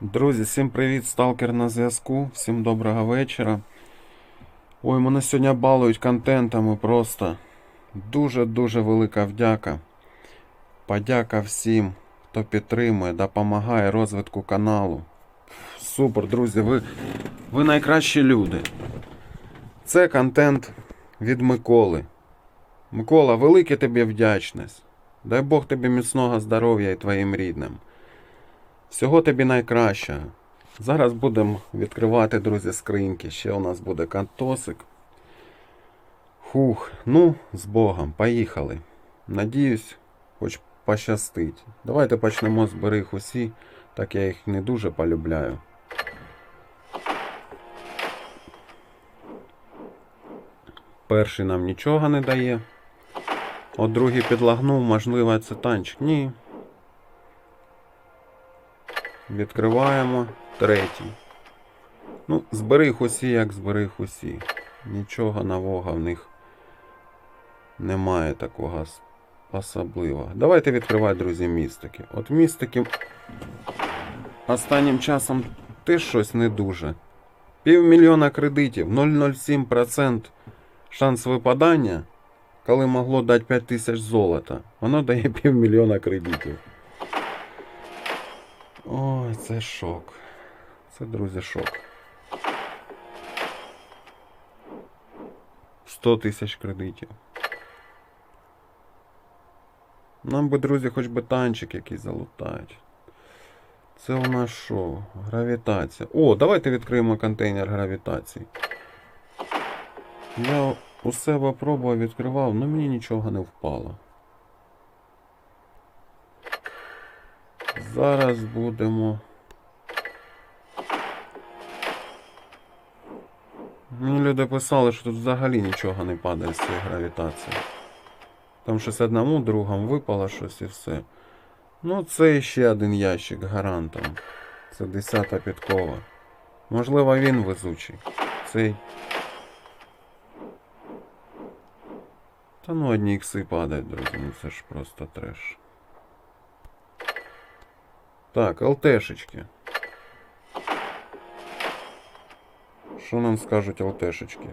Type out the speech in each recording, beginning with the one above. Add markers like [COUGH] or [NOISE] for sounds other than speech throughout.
Друзі, всім привіт, сталкер на зв'язку. Всім доброго вечора. Ой, мене сьогодні балують контентами просто. Дуже-дуже велика вдяка. Подяка всім, хто підтримує, допомагає розвитку каналу. Супер, друзі, ви, ви найкращі люди. Це контент від Миколи. Микола, велике тобі вдячність. Дай Бог тобі міцного здоров'я і твоїм рідним. Всього тобі найкращого. Зараз будемо відкривати, друзі, скриньки. Ще у нас буде кантосик. Хух, ну, з Богом, поїхали. Надіюсь, хоч пощастить. Давайте почнемо з берег усі, так я їх не дуже полюбляю. Перший нам нічого не дає. От другий підлагнув, можливо, це танчик. Ні. Відкриваємо третій. Ну, зберіг усі, як зберіг усі. Нічого нового в них немає такого особливого. Давайте відкривати, друзі, містики. От містики останнім часом теж щось не дуже. Півмільйона кредитів, 0,07% шанс випадання, коли могло дати 5 тисяч золота. Воно дає [LAUGHS] півмільйона кредитів. Ой, це шок. Це, друзі, шок. 100 тисяч кредитів. Нам би, друзі, хоч би танчик якийсь залутають. Це у нас що? Гравітація. О, давайте відкриємо контейнер гравітації. Я у себе пробував, відкривав, але мені нічого не впало. Зараз будемо. Мені люди писали, що тут взагалі нічого не падає з цієї гравітації. Там щось одному другому випало щось і все. Ну, це ще один ящик гарантом. Це 10 підкова. Можливо, він везучий. Цей. Та ну одні ікси падають, друзі, ну це ж просто треш. Так, ЛТшечки. Що нам скажуть ЛТшечки?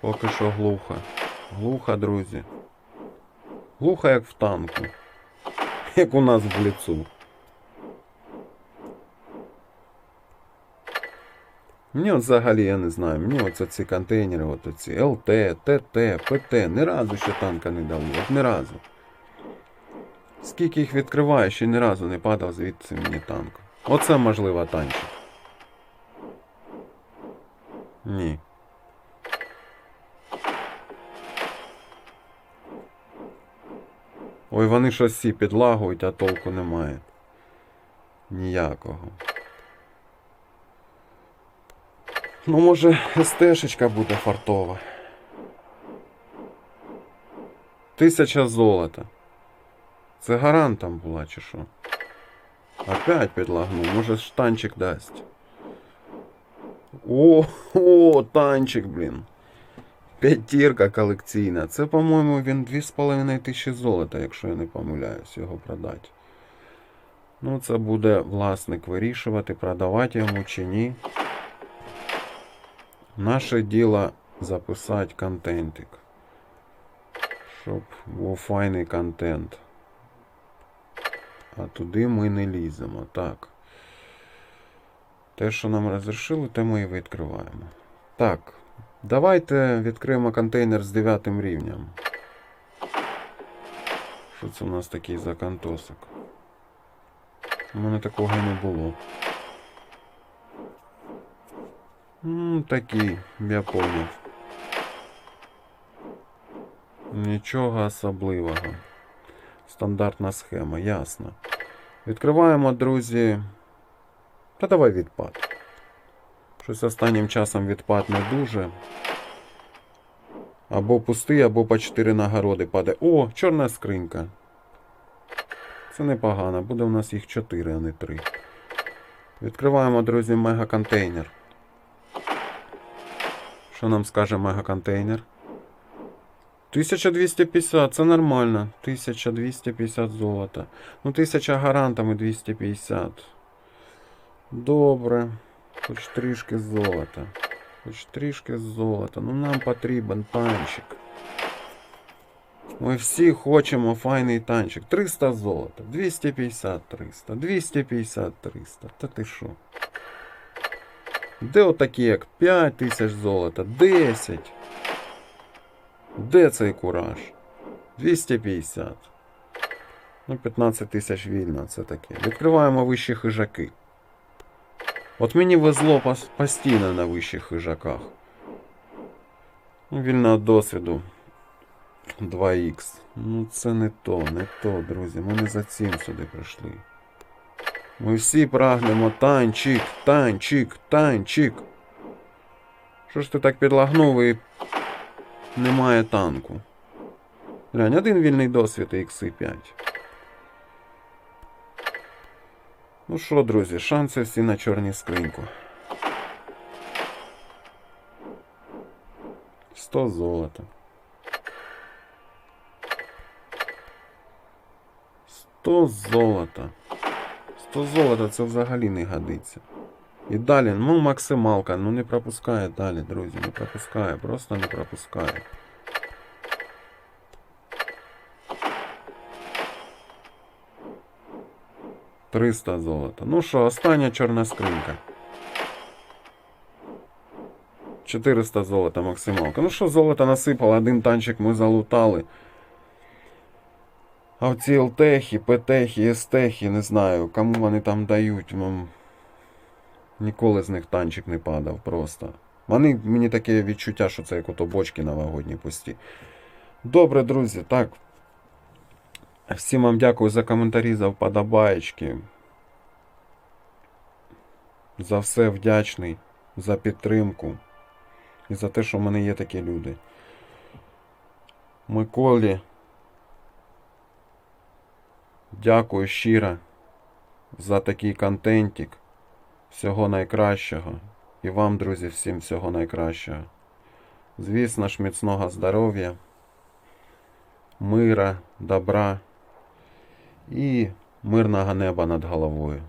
Поки що глухо. Глухо, друзі. Глухо, як в танку. Як у нас в ліцу. Мені от взагалі я не знаю. Мені оце ці контейнери, от оці ЛТ, ТТ, ПТ. Ні разу ще танка не дали. От ні разу. Скільки їх відкриваю, ще ні разу не падав звідси мені танк. Оце можливо танчик. Ні. Ой, вони щось всі підлагують, а толку немає. Ніякого. Ну, може, СТшечка буде фартова. Тисяча золота. Це гарантом була чи що? Опять підлагнув, може штанчик дасть. О, [LAUGHS] о, танчик, блін. П'ятірка колекційна. Це, по-моєму, він 2,5 тисячі золота, якщо я не помиляюсь, його продати. Ну, це буде власник вирішувати, продавати йому чи ні. Наше діло записати контентик. Щоб був файний контент. А туди ми не ліземо. Так. Те, що нам розрішили, те ми і відкриваємо. Так. Давайте відкриємо контейнер з 9 рівнем. Що це у нас такий за кантосик? У мене такого не було. М, такий, я поняв. Нічого особливого. Стандартна схема, ясно. Відкриваємо, друзі. Та давай відпад. Щось останнім часом відпад не дуже. Або пустий, або по 4 нагороди падає. О, чорна скринька. Це непогано. Буде у нас їх 4, а не 3. Відкриваємо, друзі, мегаконтейнер. Що нам скаже мегаконтейнер? 1250, це нормально. 1250 золота. Ну, 1000 гарантами 250. Добре. Хоч трішки золота. Хоч трішки золота. Ну нам потрібен танчик. Ми всі хочемо файний танчик. 300 золота. 250 300. 250 300. Та ти що? Де отакі як 5 тисяч золота? 10. Де цей кураж? 250. Ну, 15 тисяч вільно, це таке. Відкриваємо вищі хижаки. От мені везло постійно на вищих хижаках. Ну, вільного досвіду. 2х. Ну це не то, не то, друзі. Ми не за цим сюди прийшли. Ми всі прагнемо танчик, танчик, танчик. Що ж ти так підлагнув і немає танку? Глянь, один вільний досвід і ікси 5. Ну що, друзі, шанси всі на чорній скриньку. 100 золота. 100 золота. 100 золота це взагалі не годиться. І далі, ну максималка, ну не пропускає далі, друзі, не пропускає, просто не пропускає. Триста золота. Ну що, остання чорна скринька. 400 золота максималка. Ну що, золото насипало, один танчик ми залутали. А оці ЛТехи, ПТехи, СТехи, не знаю, кому вони там дають. Ніколи з них танчик не падав просто. Вони, мені таке відчуття, що це як ото бочки новогодні пусті. Добре, друзі, так. Всім вам дякую за коментарі, за вподобаєчки. За все вдячний, за підтримку. І за те, що в мене є такі люди. Миколі. Дякую щиро за такий контентик. Всього найкращого. І вам, друзі, всім всього найкращого. Звісно ж, міцного здоров'я, мира, добра і мирного неба над головою.